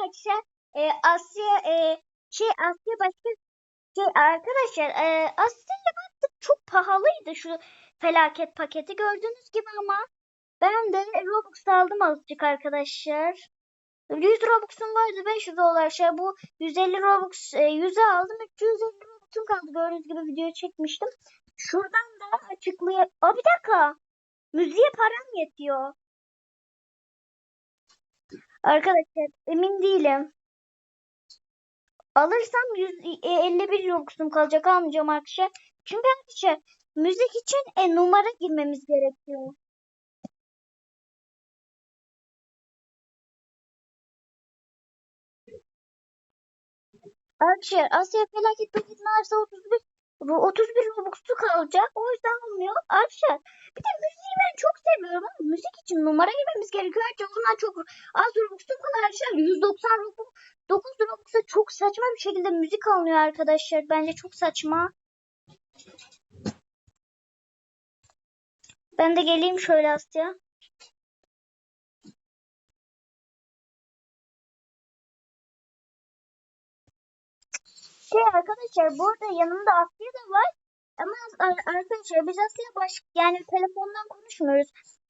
arkadaşlar e, Asya e, şey Asya başka şey arkadaşlar e, Asya'ya baktık çok pahalıydı şu felaket paketi gördüğünüz gibi ama ben de Robux aldım azıcık arkadaşlar. 100 Robux'um vardı 500 dolar şey bu 150 Robux e, 100'e aldım 350 Robux'um kaldı gördüğünüz gibi video çekmiştim. Şuradan da açıklaya... Aa bir dakika. Müziğe param yetiyor. Arkadaşlar emin değilim. Alırsam 100, e, 51 Robux'um kalacak almayacağım arkadaşlar. Çünkü arkadaşlar müzik için e, numara girmemiz gerekiyor. Arkadaşlar Asya felaket paketini alırsa 31 bu 31 Robux'u kalacak. O yüzden olmuyor. Arkadaşlar bir de müziği ben çok seviyorum ama müzik için numara girmemiz gerekiyor. Ayrıca o zaman çok az Robux'um kadar arkadaşlar 190 Robux 9 Robux'a çok saçma bir şekilde müzik alınıyor arkadaşlar. Bence çok saçma. Ben de geleyim şöyle Asya. Şey arkadaşlar bu arada yanımda Asya da var. Ama ar- arkadaşlar biz Asya baş yani telefondan konuşmuyoruz.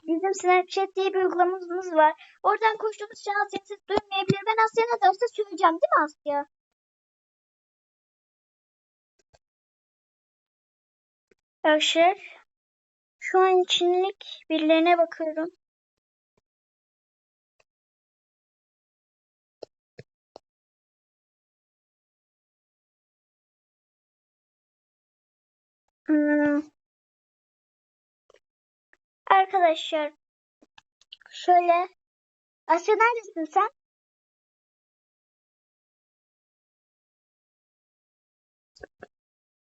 Bizim Snapchat diye bir uygulamamız var. Oradan konuştuğumuz için Asya ses duymayabilir. Ben Asya ne derse söyleyeceğim değil mi Asya? Arkadaşlar şu an içinlik birilerine bakıyorum. Hmm. Arkadaşlar şöyle Asya neredesin sen?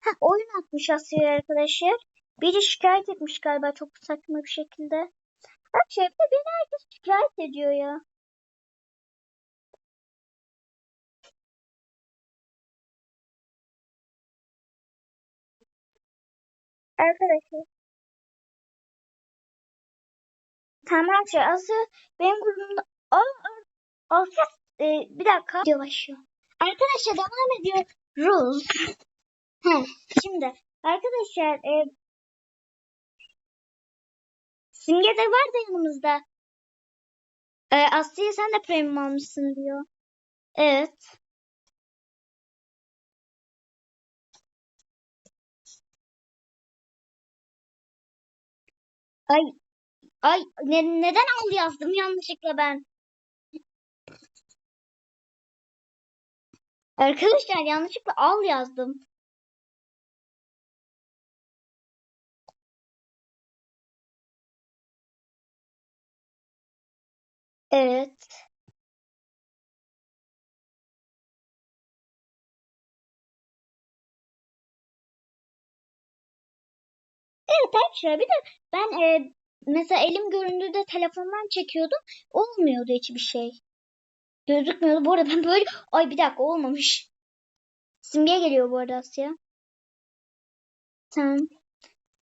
Ha, oyun atmış Asya arkadaşlar. Biri şikayet etmiş galiba çok saçma bir şekilde. Arkadaşlar bir de beni herkes şikayet ediyor ya. Arkadaşlar. Tamam arkadaşlar Asya benim grubumda aa, Asya e, bir dakika başlıyor. Arkadaşlar devam ediyor. Rules. Heh, şimdi arkadaşlar e, Simge de var da yanımızda. E, Aslı'ya sen de premium almışsın diyor. Evet. Ay ay ne, neden al yazdım yanlışlıkla ben? Arkadaşlar yanlışlıkla al yazdım. Evet. Evet arkadaşlar bir de ben e, mesela elim göründüğünde telefondan çekiyordum. Olmuyordu hiçbir şey. Gözükmüyordu. Bu arada ben böyle ay bir dakika olmamış. Simge geliyor bu arada Asya. Tamam.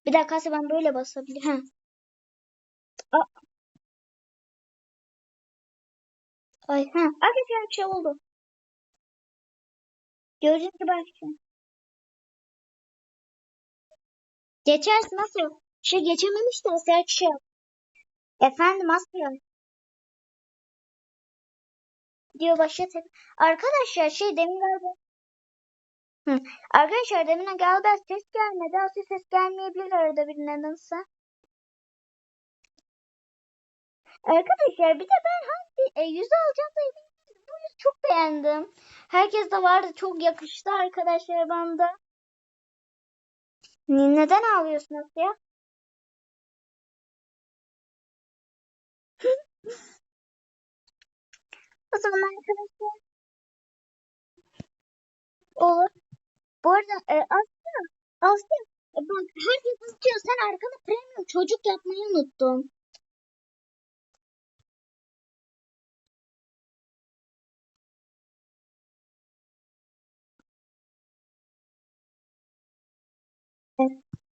Bir dakika Asya ben böyle basabilirim. Ha. Ay ha. Arkadaşlar bir şey oldu. Gördüğünüz gibi arkadaşlar. Geçersin Asya. Şey geçememiş de Asya şey yap. Efendim Asya. Diyor başlat. Arkadaşlar şey demin galiba Hı. Arkadaşlar demin galiba ses gelmedi. Asya ses gelmeyebilir arada bir nedense. Arkadaşlar bir de ben hangi e, yüzü alacağım da emin. Bu yüzü çok beğendim. Herkes de vardı. Çok yakıştı arkadaşlar bana Neden ağlıyorsun Asya? o zaman arkadaşlar olur. Bu arada e, Asya, Asya e, bak herkes istiyor. Sen arkada premium çocuk yapmayı unuttun.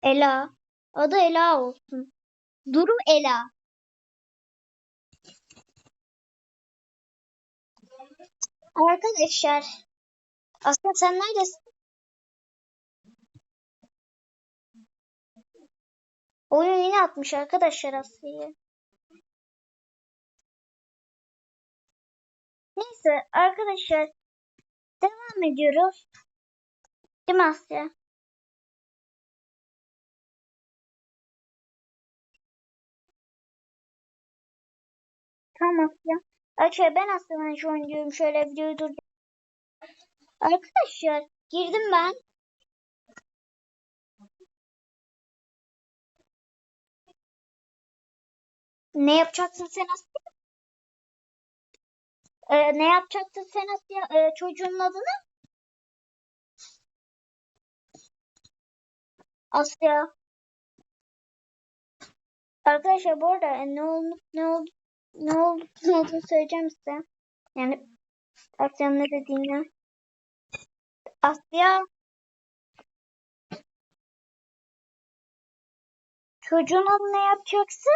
Ela. Adı Ela olsun. Duru Ela. Arkadaşlar. Asya sen neredesin? Oyun yine atmış arkadaşlar Asya'yı. Neyse arkadaşlar devam ediyoruz. Değil mi Asya? Tamam Asya. Arkadaşlar ben aslında şu an diyorum şöyle videoyu dur. Arkadaşlar girdim ben. Ne yapacaksın sen Asya? Ee, ne yapacaksın sen Asya ee, çocuğun adını? Asya. Arkadaşlar bu arada e, ne oldu ne oldu ne oldu ne olduğunu söyleyeceğim size. Yani Asya'nın ne dediğini. Asya. Çocuğun adını ne yapacaksın?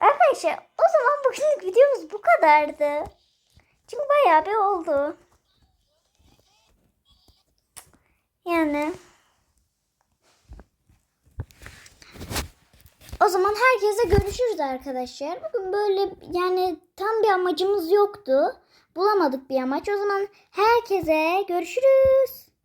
Arkadaşlar o zaman bugünlük videomuz bu kadardı. Çünkü bayağı bir oldu. Yani. O zaman herkese görüşürüz arkadaşlar. Bugün böyle yani tam bir amacımız yoktu. Bulamadık bir amaç. O zaman herkese görüşürüz.